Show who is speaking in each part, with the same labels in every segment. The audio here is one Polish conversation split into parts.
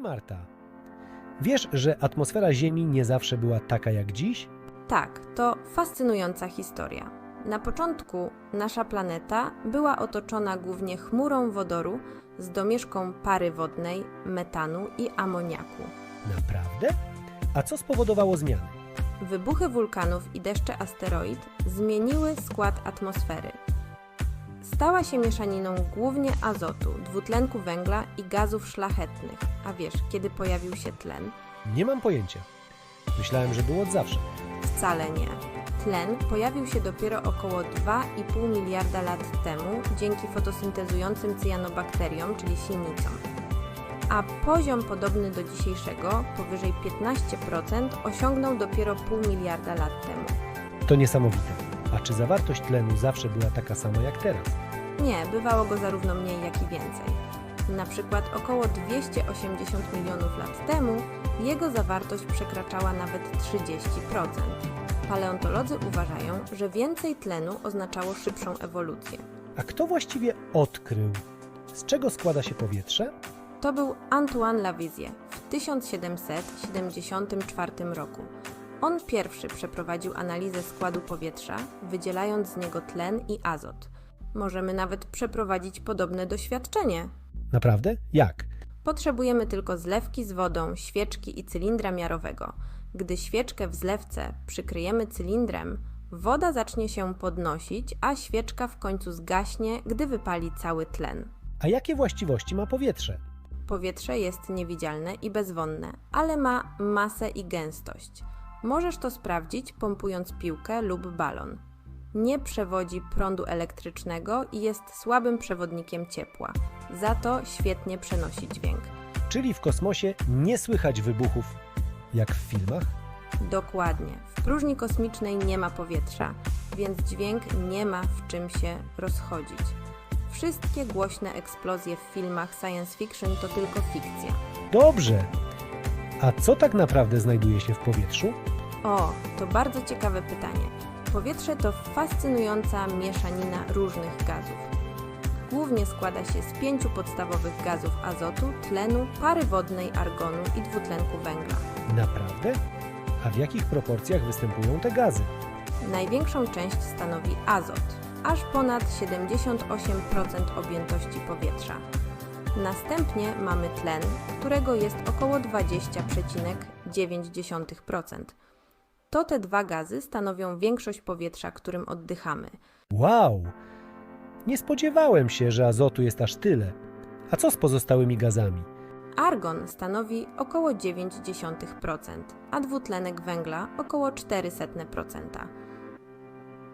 Speaker 1: Hej Marta, wiesz, że atmosfera Ziemi nie zawsze była taka jak dziś?
Speaker 2: Tak, to fascynująca historia. Na początku nasza planeta była otoczona głównie chmurą wodoru z domieszką pary wodnej, metanu i amoniaku.
Speaker 1: Naprawdę? A co spowodowało zmiany?
Speaker 2: Wybuchy wulkanów i deszcze asteroid zmieniły skład atmosfery. Stała się mieszaniną głównie azotu, dwutlenku węgla i gazów szlachetnych. A wiesz, kiedy pojawił się tlen?
Speaker 1: Nie mam pojęcia. Myślałem, że było od zawsze.
Speaker 2: Wcale nie. Tlen pojawił się dopiero około 2,5 miliarda lat temu dzięki fotosyntezującym cyjanobakteriom, czyli silnicom. A poziom podobny do dzisiejszego, powyżej 15%, osiągnął dopiero pół miliarda lat temu.
Speaker 1: To niesamowite. A czy zawartość tlenu zawsze była taka sama jak teraz?
Speaker 2: Nie, bywało go zarówno mniej, jak i więcej. Na przykład około 280 milionów lat temu jego zawartość przekraczała nawet 30%. Paleontolodzy uważają, że więcej tlenu oznaczało szybszą ewolucję.
Speaker 1: A kto właściwie odkrył, z czego składa się powietrze?
Speaker 2: To był Antoine Lavoisier w 1774 roku. On pierwszy przeprowadził analizę składu powietrza, wydzielając z niego tlen i azot. Możemy nawet przeprowadzić podobne doświadczenie.
Speaker 1: Naprawdę? Jak?
Speaker 2: Potrzebujemy tylko zlewki z wodą, świeczki i cylindra miarowego. Gdy świeczkę w zlewce przykryjemy cylindrem, woda zacznie się podnosić, a świeczka w końcu zgaśnie, gdy wypali cały tlen.
Speaker 1: A jakie właściwości ma powietrze?
Speaker 2: Powietrze jest niewidzialne i bezwonne, ale ma masę i gęstość. Możesz to sprawdzić pompując piłkę lub balon. Nie przewodzi prądu elektrycznego i jest słabym przewodnikiem ciepła. Za to świetnie przenosi dźwięk.
Speaker 1: Czyli w kosmosie nie słychać wybuchów, jak w filmach?
Speaker 2: Dokładnie. W próżni kosmicznej nie ma powietrza, więc dźwięk nie ma w czym się rozchodzić. Wszystkie głośne eksplozje w filmach science fiction to tylko fikcja.
Speaker 1: Dobrze. A co tak naprawdę znajduje się w powietrzu?
Speaker 2: O, to bardzo ciekawe pytanie. Powietrze to fascynująca mieszanina różnych gazów. Głównie składa się z pięciu podstawowych gazów azotu, tlenu, pary wodnej, argonu i dwutlenku węgla.
Speaker 1: Naprawdę? A w jakich proporcjach występują te gazy?
Speaker 2: Największą część stanowi azot, aż ponad 78% objętości powietrza. Następnie mamy tlen, którego jest około 20,9%. To te dwa gazy stanowią większość powietrza, którym oddychamy.
Speaker 1: Wow! Nie spodziewałem się, że azotu jest aż tyle. A co z pozostałymi gazami?
Speaker 2: Argon stanowi około 0,9%, a dwutlenek węgla około 0,04%.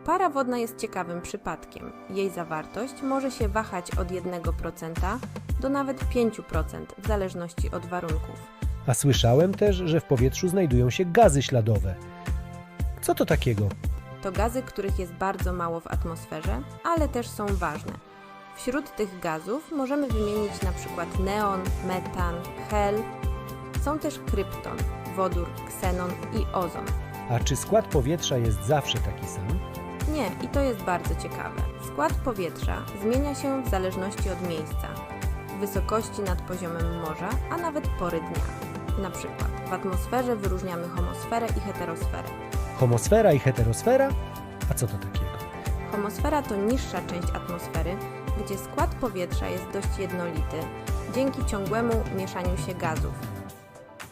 Speaker 2: Para wodna jest ciekawym przypadkiem. Jej zawartość może się wahać od 1% do nawet 5% w zależności od warunków.
Speaker 1: A słyszałem też, że w powietrzu znajdują się gazy śladowe. Co to takiego?
Speaker 2: To gazy, których jest bardzo mało w atmosferze, ale też są ważne. Wśród tych gazów możemy wymienić na przykład neon, metan, hel. Są też krypton, wodór, ksenon i ozon.
Speaker 1: A czy skład powietrza jest zawsze taki sam?
Speaker 2: Nie, i to jest bardzo ciekawe. Skład powietrza zmienia się w zależności od miejsca, wysokości nad poziomem morza, a nawet pory dnia. Na przykład w atmosferze wyróżniamy homosferę i heterosferę.
Speaker 1: Homosfera i heterosfera? A co to takiego?
Speaker 2: Homosfera to niższa część atmosfery, gdzie skład powietrza jest dość jednolity dzięki ciągłemu mieszaniu się gazów.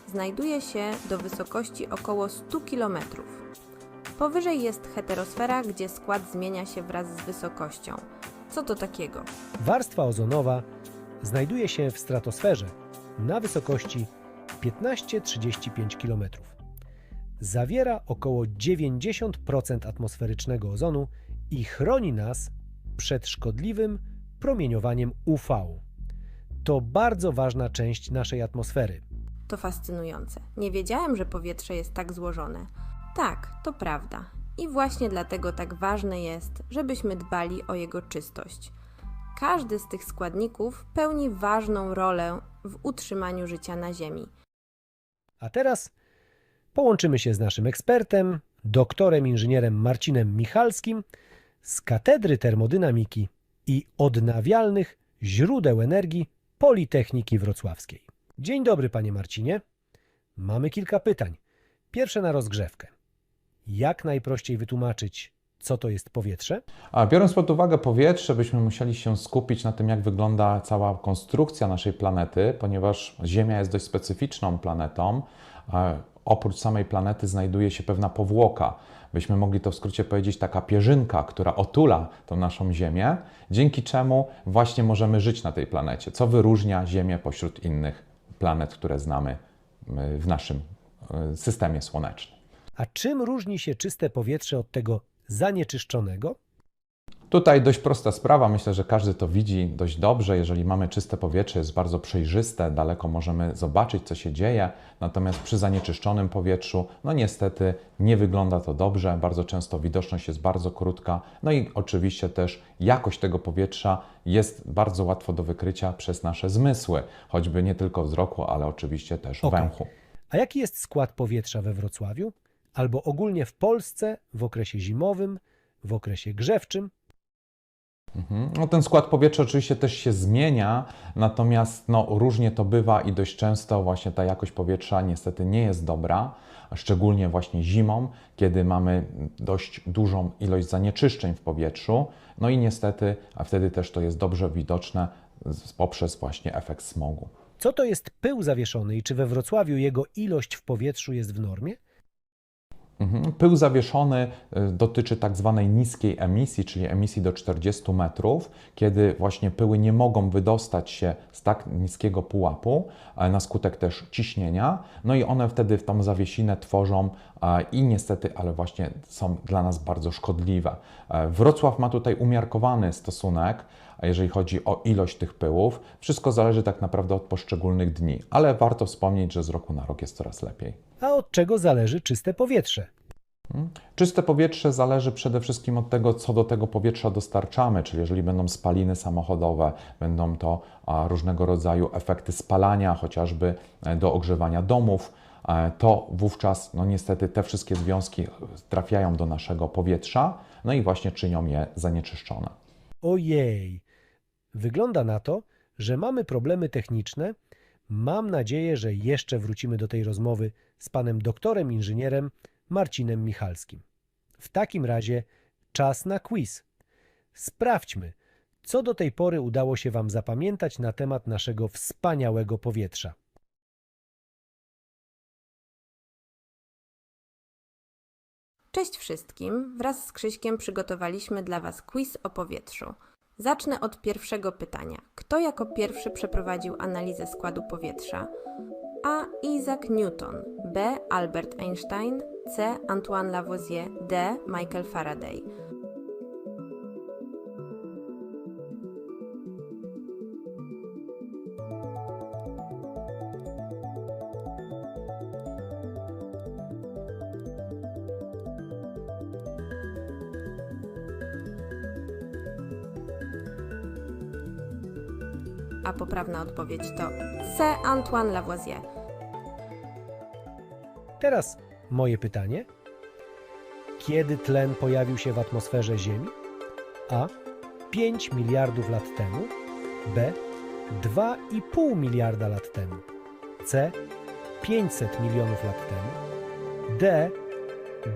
Speaker 2: Znajduje się do wysokości około 100 km. Powyżej jest heterosfera, gdzie skład zmienia się wraz z wysokością. Co to takiego?
Speaker 1: Warstwa ozonowa znajduje się w stratosferze na wysokości 15-35 km. Zawiera około 90% atmosferycznego ozonu i chroni nas przed szkodliwym promieniowaniem UV. To bardzo ważna część naszej atmosfery.
Speaker 2: To fascynujące. Nie wiedziałem, że powietrze jest tak złożone. Tak, to prawda. I właśnie dlatego tak ważne jest, żebyśmy dbali o jego czystość. Każdy z tych składników pełni ważną rolę w utrzymaniu życia na Ziemi.
Speaker 1: A teraz połączymy się z naszym ekspertem, doktorem inżynierem Marcinem Michalskim z Katedry Termodynamiki i Odnawialnych Źródeł Energii Politechniki Wrocławskiej. Dzień dobry, panie Marcinie. Mamy kilka pytań. Pierwsze na rozgrzewkę. Jak najprościej wytłumaczyć, co to jest powietrze?
Speaker 3: A biorąc pod uwagę powietrze, byśmy musieli się skupić na tym, jak wygląda cała konstrukcja naszej planety, ponieważ Ziemia jest dość specyficzną planetą. Oprócz samej planety znajduje się pewna powłoka. Byśmy mogli to w skrócie powiedzieć taka pierzynka, która otula tą naszą Ziemię, dzięki czemu właśnie możemy żyć na tej planecie. Co wyróżnia Ziemię pośród innych planet, które znamy y, w naszym y, systemie słonecznym.
Speaker 1: A czym różni się czyste powietrze od tego zanieczyszczonego?
Speaker 3: Tutaj dość prosta sprawa, myślę, że każdy to widzi dość dobrze. Jeżeli mamy czyste powietrze, jest bardzo przejrzyste, daleko możemy zobaczyć, co się dzieje. Natomiast przy zanieczyszczonym powietrzu, no niestety nie wygląda to dobrze. Bardzo często widoczność jest bardzo krótka. No i oczywiście też jakość tego powietrza jest bardzo łatwo do wykrycia przez nasze zmysły, choćby nie tylko wzroku, ale oczywiście też
Speaker 1: Okej.
Speaker 3: węchu.
Speaker 1: A jaki jest skład powietrza we Wrocławiu? Albo ogólnie w Polsce w okresie zimowym, w okresie grzewczym?
Speaker 3: Mhm. No, ten skład powietrza oczywiście też się zmienia, natomiast no, różnie to bywa i dość często właśnie ta jakość powietrza niestety nie jest dobra, szczególnie właśnie zimą, kiedy mamy dość dużą ilość zanieczyszczeń w powietrzu. No i niestety, a wtedy też to jest dobrze widoczne poprzez właśnie efekt smogu.
Speaker 1: Co to jest pył zawieszony i czy we Wrocławiu jego ilość w powietrzu jest w normie?
Speaker 3: Mhm. Pył zawieszony y, dotyczy tak zwanej niskiej emisji, czyli emisji do 40 metrów, kiedy właśnie pyły nie mogą wydostać się z tak niskiego pułapu e, na skutek też ciśnienia, no i one wtedy w tą zawiesinę tworzą e, i niestety, ale właśnie są dla nas bardzo szkodliwe. E, Wrocław ma tutaj umiarkowany stosunek, jeżeli chodzi o ilość tych pyłów. Wszystko zależy tak naprawdę od poszczególnych dni, ale warto wspomnieć, że z roku na rok jest coraz lepiej.
Speaker 1: A od czego zależy czyste powietrze?
Speaker 3: Czyste powietrze zależy przede wszystkim od tego, co do tego powietrza dostarczamy, czyli jeżeli będą spaliny samochodowe, będą to różnego rodzaju efekty spalania, chociażby e, do ogrzewania domów, e, to wówczas no niestety te wszystkie związki trafiają do naszego powietrza, no i właśnie czynią je zanieczyszczone.
Speaker 1: Ojej! Wygląda na to, że mamy problemy techniczne. Mam nadzieję, że jeszcze wrócimy do tej rozmowy z panem doktorem inżynierem Marcinem Michalskim. W takim razie czas na quiz. Sprawdźmy, co do tej pory udało się wam zapamiętać na temat naszego wspaniałego powietrza.
Speaker 2: Cześć wszystkim! Wraz z Krzyśkiem przygotowaliśmy dla Was quiz o powietrzu. Zacznę od pierwszego pytania. Kto jako pierwszy przeprowadził analizę składu powietrza? A. Isaac Newton, B. Albert Einstein, C. Antoine Lavoisier, D. Michael Faraday. Poprawna odpowiedź to C. Antoine Lavoisier.
Speaker 1: Teraz moje pytanie. Kiedy tlen pojawił się w atmosferze Ziemi? A. 5 miliardów lat temu. B. 2,5 miliarda lat temu. C. 500 milionów lat temu. D.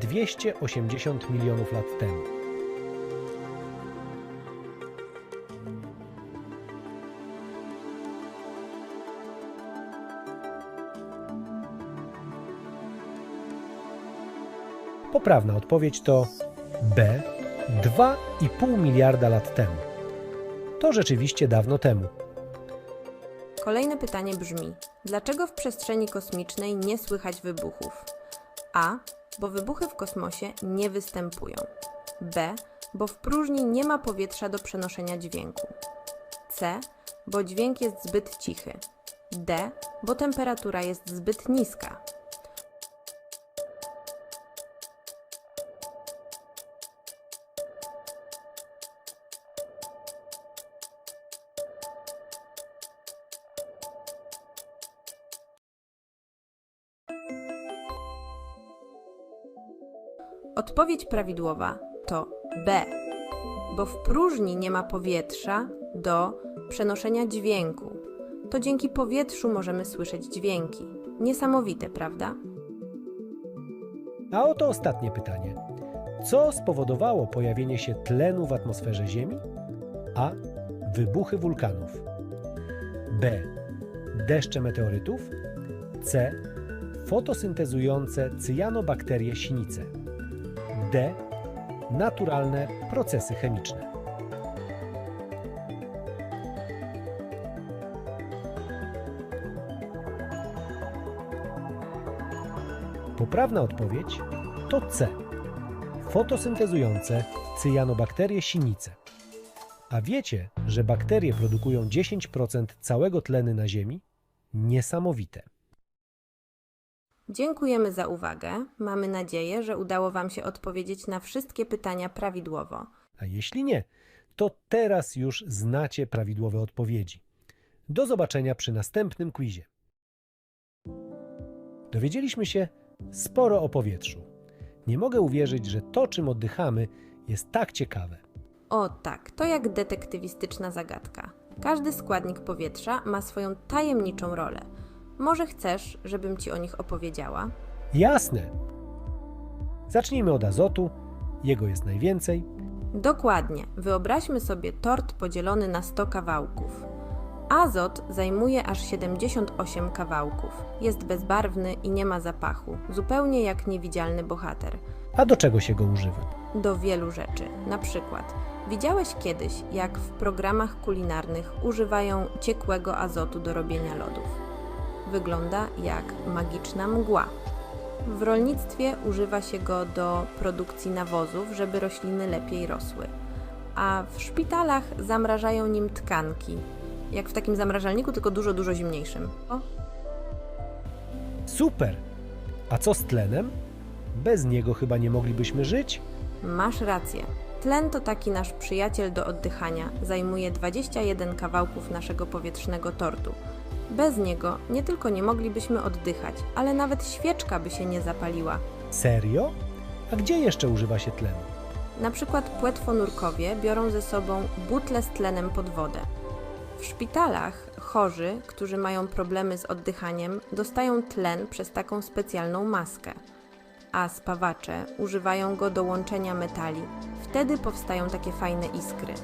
Speaker 1: 280 milionów lat temu. Poprawna odpowiedź to B. 2,5 miliarda lat temu. To rzeczywiście dawno temu.
Speaker 2: Kolejne pytanie brzmi: dlaczego w przestrzeni kosmicznej nie słychać wybuchów? A. Bo wybuchy w kosmosie nie występują. B. Bo w próżni nie ma powietrza do przenoszenia dźwięku. C. Bo dźwięk jest zbyt cichy. D. Bo temperatura jest zbyt niska. Odpowiedź prawidłowa to B, bo w próżni nie ma powietrza do przenoszenia dźwięku. To dzięki powietrzu możemy słyszeć dźwięki. Niesamowite, prawda?
Speaker 1: A oto ostatnie pytanie. Co spowodowało pojawienie się tlenu w atmosferze Ziemi? A. Wybuchy wulkanów. B. Deszcze meteorytów. C. Fotosyntezujące cyjanobakterie sinice. D. Naturalne procesy chemiczne. Poprawna odpowiedź to C. Fotosyntezujące cyjanobakterie sinice. A wiecie, że bakterie produkują 10% całego tlenu na Ziemi? Niesamowite.
Speaker 2: Dziękujemy za uwagę. Mamy nadzieję, że udało Wam się odpowiedzieć na wszystkie pytania prawidłowo.
Speaker 1: A jeśli nie, to teraz już znacie prawidłowe odpowiedzi. Do zobaczenia przy następnym quizie. Dowiedzieliśmy się sporo o powietrzu. Nie mogę uwierzyć, że to, czym oddychamy, jest tak ciekawe.
Speaker 2: O tak, to jak detektywistyczna zagadka. Każdy składnik powietrza ma swoją tajemniczą rolę. Może chcesz, żebym Ci o nich opowiedziała?
Speaker 1: Jasne. Zacznijmy od azotu. Jego jest najwięcej.
Speaker 2: Dokładnie. Wyobraźmy sobie tort podzielony na 100 kawałków. Azot zajmuje aż 78 kawałków. Jest bezbarwny i nie ma zapachu, zupełnie jak niewidzialny bohater.
Speaker 1: A do czego się go używa?
Speaker 2: Do wielu rzeczy. Na przykład, widziałeś kiedyś, jak w programach kulinarnych używają ciekłego azotu do robienia lodów. Wygląda jak magiczna mgła. W rolnictwie używa się go do produkcji nawozów, żeby rośliny lepiej rosły. A w szpitalach zamrażają nim tkanki, jak w takim zamrażalniku, tylko dużo, dużo zimniejszym. O,
Speaker 1: Super! A co z tlenem? Bez niego chyba nie moglibyśmy żyć?
Speaker 2: Masz rację. Tlen to taki nasz przyjaciel do oddychania. Zajmuje 21 kawałków naszego powietrznego tortu. Bez niego nie tylko nie moglibyśmy oddychać, ale nawet świeczka by się nie zapaliła.
Speaker 1: Serio? A gdzie jeszcze używa się tlenu?
Speaker 2: Na przykład płetwonurkowie biorą ze sobą butle z tlenem pod wodę. W szpitalach chorzy, którzy mają problemy z oddychaniem, dostają tlen przez taką specjalną maskę. A spawacze używają go do łączenia metali. Wtedy powstają takie fajne iskry.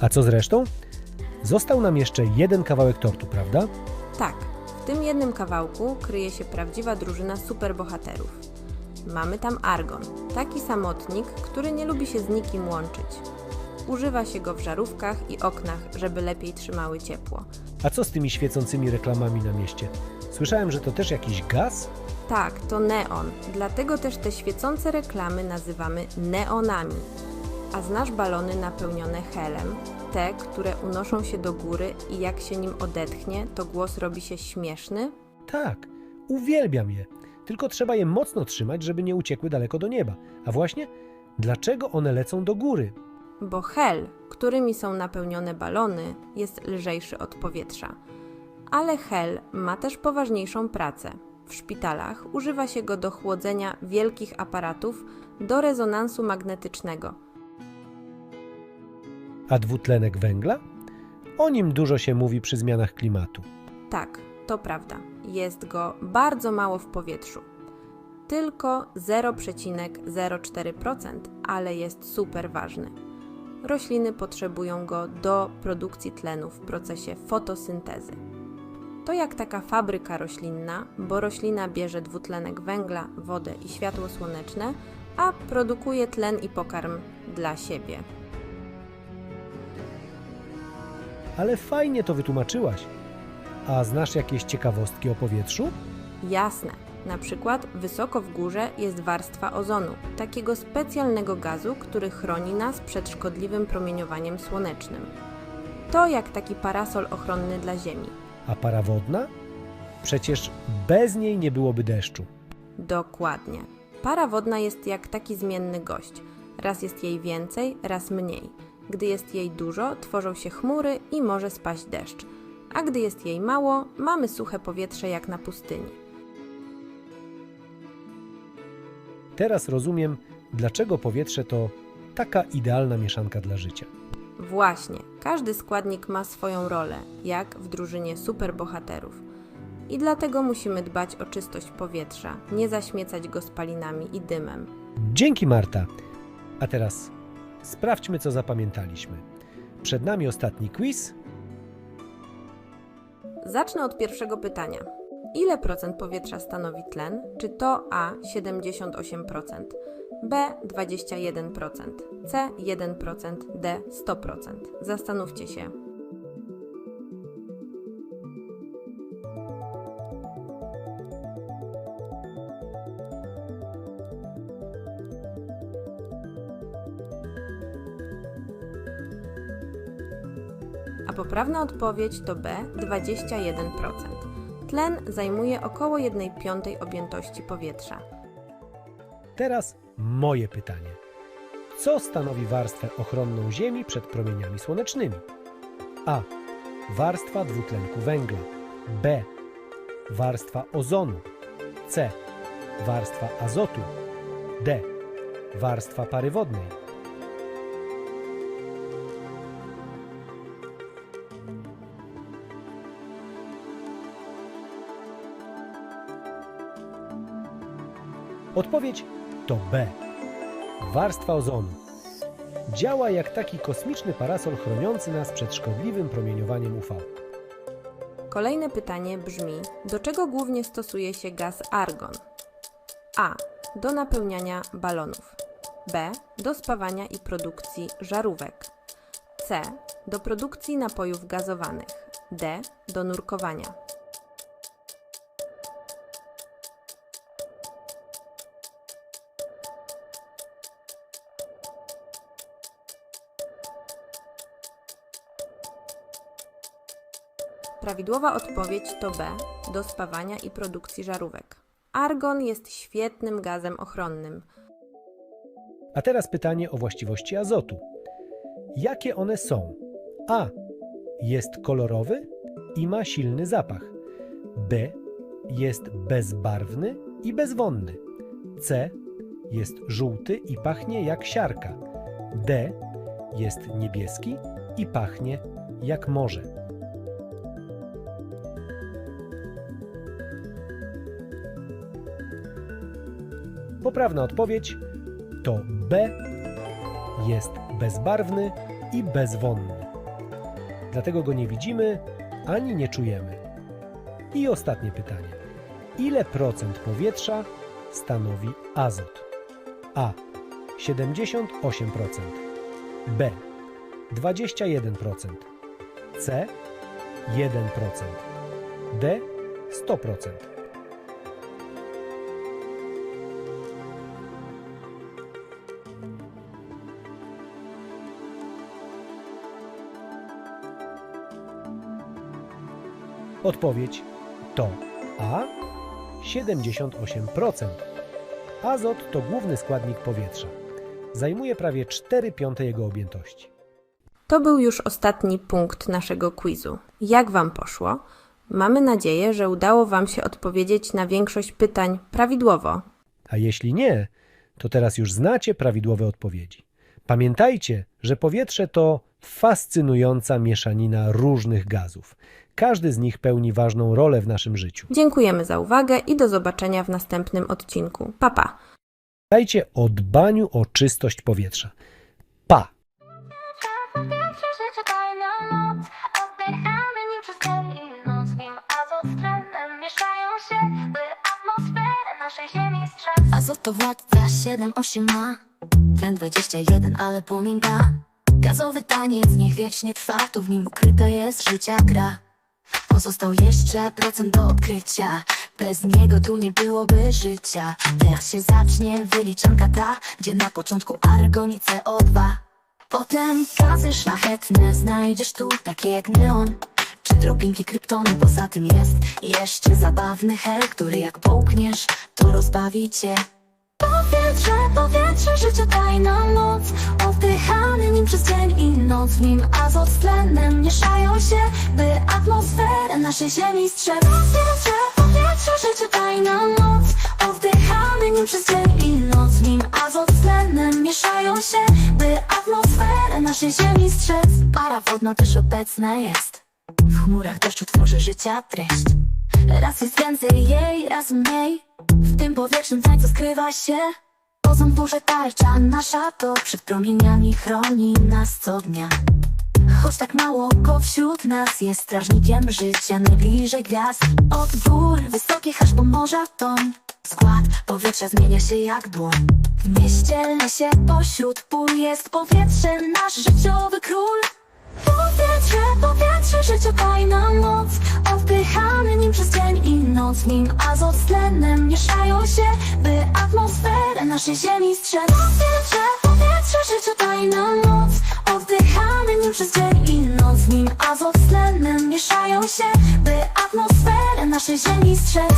Speaker 1: A co z resztą? Został nam jeszcze jeden kawałek tortu, prawda?
Speaker 2: Tak, w tym jednym kawałku kryje się prawdziwa drużyna superbohaterów. Mamy tam argon, taki samotnik, który nie lubi się z nikim łączyć. Używa się go w żarówkach i oknach, żeby lepiej trzymały ciepło.
Speaker 1: A co z tymi świecącymi reklamami na mieście? Słyszałem, że to też jakiś gaz?
Speaker 2: Tak, to neon, dlatego też te świecące reklamy nazywamy neonami. A znasz balony napełnione helem? Te, które unoszą się do góry i jak się nim odetchnie, to głos robi się śmieszny?
Speaker 1: Tak, uwielbiam je. Tylko trzeba je mocno trzymać, żeby nie uciekły daleko do nieba. A właśnie, dlaczego one lecą do góry?
Speaker 2: bo hel, którymi są napełnione balony, jest lżejszy od powietrza. Ale hel ma też poważniejszą pracę. W szpitalach używa się go do chłodzenia wielkich aparatów do rezonansu magnetycznego.
Speaker 1: A dwutlenek węgla? O nim dużo się mówi przy zmianach klimatu.
Speaker 2: Tak, to prawda. Jest go bardzo mało w powietrzu. Tylko 0,04%, ale jest super ważny. Rośliny potrzebują go do produkcji tlenu w procesie fotosyntezy. To jak taka fabryka roślinna, bo roślina bierze dwutlenek węgla, wodę i światło słoneczne, a produkuje tlen i pokarm dla siebie.
Speaker 1: Ale fajnie to wytłumaczyłaś. A znasz jakieś ciekawostki o powietrzu?
Speaker 2: Jasne. Na przykład wysoko w górze jest warstwa ozonu, takiego specjalnego gazu, który chroni nas przed szkodliwym promieniowaniem słonecznym. To jak taki parasol ochronny dla Ziemi.
Speaker 1: A para wodna? Przecież bez niej nie byłoby deszczu.
Speaker 2: Dokładnie. Para wodna jest jak taki zmienny gość. Raz jest jej więcej, raz mniej. Gdy jest jej dużo, tworzą się chmury i może spaść deszcz. A gdy jest jej mało, mamy suche powietrze jak na pustyni.
Speaker 1: Teraz rozumiem, dlaczego powietrze to taka idealna mieszanka dla życia.
Speaker 2: Właśnie, każdy składnik ma swoją rolę, jak w drużynie superbohaterów. I dlatego musimy dbać o czystość powietrza, nie zaśmiecać go spalinami i dymem.
Speaker 1: Dzięki Marta. A teraz sprawdźmy, co zapamiętaliśmy. Przed nami ostatni quiz.
Speaker 2: Zacznę od pierwszego pytania. Ile procent powietrza stanowi tlen? Czy to A 78%, B 21%, C 1%, D 100%? Zastanówcie się. Poprawna odpowiedź to B 21%. Tlen zajmuje około 1 piątej objętości powietrza.
Speaker 1: Teraz moje pytanie. Co stanowi warstwę ochronną Ziemi przed promieniami słonecznymi? A. Warstwa dwutlenku węgla. B. Warstwa ozonu. C. Warstwa azotu. D. Warstwa pary wodnej. Odpowiedź to B. Warstwa ozonu. Działa jak taki kosmiczny parasol chroniący nas przed szkodliwym promieniowaniem UV.
Speaker 2: Kolejne pytanie brzmi: do czego głównie stosuje się gaz argon? A. Do napełniania balonów. B. Do spawania i produkcji żarówek. C. Do produkcji napojów gazowanych. D. Do nurkowania. Prawidłowa odpowiedź to B. Do spawania i produkcji żarówek. Argon jest świetnym gazem ochronnym.
Speaker 1: A teraz pytanie o właściwości azotu. Jakie one są? A. Jest kolorowy i ma silny zapach. B. Jest bezbarwny i bezwonny. C. Jest żółty i pachnie jak siarka. D. Jest niebieski i pachnie jak morze. Poprawna odpowiedź to B. Jest bezbarwny i bezwonny. Dlatego go nie widzimy ani nie czujemy. I ostatnie pytanie. Ile procent powietrza stanowi azot? A. 78%. B. 21%. C. 1%. D. 100%. Odpowiedź to A 78%. Azot to główny składnik powietrza. Zajmuje prawie 4 piąte jego objętości.
Speaker 2: To był już ostatni punkt naszego quizu. Jak Wam poszło? Mamy nadzieję, że udało Wam się odpowiedzieć na większość pytań prawidłowo.
Speaker 1: A jeśli nie, to teraz już znacie prawidłowe odpowiedzi. Pamiętajcie, że powietrze to fascynująca mieszanina różnych gazów. Każdy z nich pełni ważną rolę w naszym życiu.
Speaker 2: Dziękujemy za uwagę i do zobaczenia w następnym odcinku. Papa. Pa.
Speaker 1: Pamiętajcie o dbaniu o czystość powietrza. Pa!
Speaker 4: Powietrze życie tajna noc Oddychamy nim przez dzień i noc W nim azot z tlenem mieszają się By atmosferę naszej ziemi strzec
Speaker 5: Azot to władca 7-8 ma Tlen 21, ale pominka Gazowy taniec niech wiecznie trwa Tu w nim ukryta jest życia gra Pozostał jeszcze procent do odkrycia. Bez niego tu nie byłoby życia. Teraz się zacznie wyliczanka ta Gdzie na początku argon i CO2 Potem gazy szlachetne znajdziesz tu Takie jak neon. Czy drobinki kryptonu, poza tym jest jeszcze zabawny hel, który jak połkniesz, to rozbawi cię.
Speaker 4: Powietrze, powietrze, życie tajna moc Oddychany nim przez dzień i noc. W nim azot z tlenem mieszają się By atmosferę naszej ziemi strzec. Powietrze, powietrze, życie tajna moc Oddychany nim przez dzień i noc. W nim azot z tlenem mieszają się By atmosferę naszej
Speaker 5: ziemi strzec. Para wodna też obecna jest. W chmurach deszczu tworzy życia treść. Raz jest więcej jej, raz mniej W tym powietrznym tańcu skrywa się Ozon burze tarcza nasza to Przed promieniami chroni nas co dnia. Choć tak mało go wśród nas jest strażnikiem życia najbliżej gwiazd. Od gór wysokich aż po morza ton Skład. Powietrza zmienia się jak dłoń. W mieście, lesie, pośród pól jest powietrze nasz życiowy król. Powietrze, powietrze, życia tajna moc. Oddychamy nim przez dzień i noc. Nim azot z tlenem mieszają się By atmosferę naszej ziemi strzec. Powietrze, powietrze, życia tajna moc. Oddychamy nim przez dzień i noc. Nim azot z tlenem
Speaker 6: mieszają się By atmosferę naszej ziemi strzec